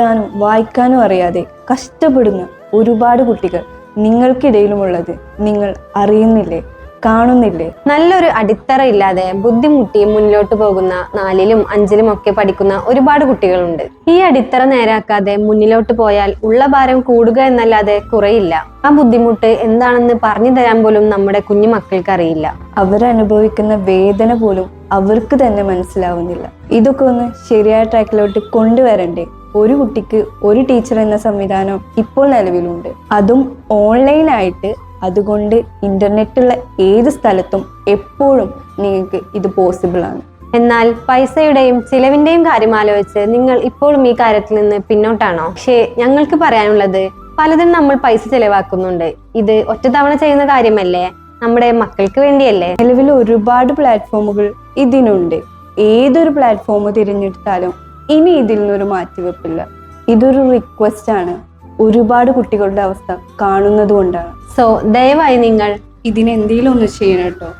എഴുതാനും വായിക്കാനും അറിയാതെ കഷ്ടപ്പെടുന്ന ഒരുപാട് കുട്ടികൾ നിങ്ങൾക്കിടയിലുമുള്ളത് നിങ്ങൾ അറിയുന്നില്ലേ കാണുന്നില്ലേ? നല്ലൊരു അടിത്തറ ഇല്ലാതെ ബുദ്ധിമുട്ടി മുന്നോട്ട് പോകുന്ന നാലിലും അഞ്ചിലും ഒക്കെ പഠിക്കുന്ന ഒരുപാട് കുട്ടികളുണ്ട്. ഈ അടിത്തറ നേരാക്കാതെ മുന്നിലോട്ട് പോയാൽ ഉള്ള ഭാരം കൂടുക എന്നല്ലാതെ കുറയില്ല. ആ ബുദ്ധിമുട്ട് എന്താണെന്ന് പറഞ്ഞു തരാൻ പോലും നമ്മുടെ കുഞ്ഞു മക്കൾക്ക് അറിയില്ല. അവരനുഭവിക്കുന്ന വേദന പോലും അവർക്ക് തന്നെ മനസ്സിലാവുന്നില്ല. ഇതൊക്കെ ഒന്ന് ശരിയായ ട്രാക്കിലോട്ട് കൊണ്ടുവരണ്ടേ? ഒരു കുട്ടിക്ക് ഒരു ടീച്ചർ എന്ന സംവിധാനം ഇപ്പോൾ നിലവിലുണ്ട്. അതും ഓൺലൈനായിട്ട് അതുകൊണ്ട് ഇന്റർനെറ്റുള്ള ഏത് സ്ഥലത്തും എപ്പോഴും നിങ്ങൾക്ക് ഇത് പോസിബിൾ ആണ്. എന്നാൽ പൈസയുടെയും ചിലവിന്റെയും കാര്യം ആലോചിച്ച് നിങ്ങൾ ഇപ്പോഴും ഈ കാര്യത്തിൽ നിന്ന് പിന്നോട്ടാണോ? പക്ഷേ ഞങ്ങൾക്ക് പറയാനുള്ളത് പലതിനും നമ്മൾ പൈസ ചെലവാക്കുന്നുണ്ട്. ഇത് ഒറ്റത്തവണ ചെയ്യുന്ന കാര്യമല്ലേ? നമ്മുടെ മക്കൾക്ക് വേണ്ടിയല്ലേ? നിലവിൽ ഒരുപാട് പ്ലാറ്റ്ഫോമുകൾ ഇതിനുണ്ട്. ഏതൊരു പ്ലാറ്റ്ഫോം തിരഞ്ഞെടുത്താലും ഇനി ഇതിൽ നിന്നൊരു മാറ്റിവെപ്പില്ല. ഇതൊരു റിക്വസ്റ്റ് ആണ്. ഒരുപാട് കുട്ടികളുടെ അവസ്ഥ കാണുന്നത് കൊണ്ടാണ്. സോ ദയവായി നിങ്ങൾ ഇതിനെന്തെങ്കിലും ഒന്ന് ചെയ്യണം കേട്ടോ.